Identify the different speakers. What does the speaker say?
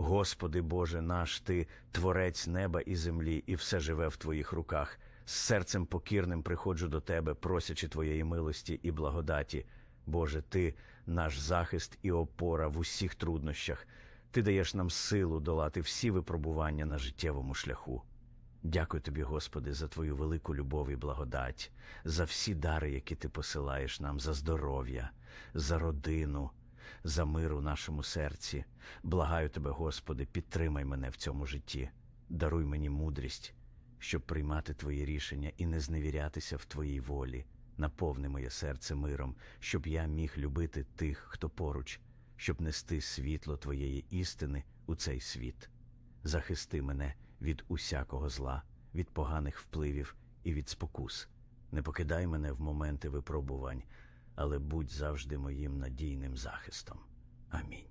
Speaker 1: Господи Боже наш, Ти творець неба і землі, і все живе в Твоїх руках. З серцем покірним приходжу до Тебе, просячи Твоєї милості і благодаті. Боже, Ти наш захист і опора в усіх труднощах. Ти даєш нам силу долати всі випробування на життєвому шляху. Дякую тобі, Господи, за Твою велику любов і благодать, за всі дари, які ти посилаєш нам, за здоров'я, за родину, за мир у нашому серці. Благаю тебе, Господи, підтримай мене в цьому житті, даруй мені мудрість, щоб приймати Твої рішення і не зневірятися в Твоїй волі. Наповни моє серце миром, щоб я міг любити тих, хто поруч, щоб нести світло Твоєї істини у цей світ. Захисти мене від усякого зла, від поганих впливів і від спокус. Не покидай мене в моменти випробувань, але будь завжди моїм надійним захистом. Амінь.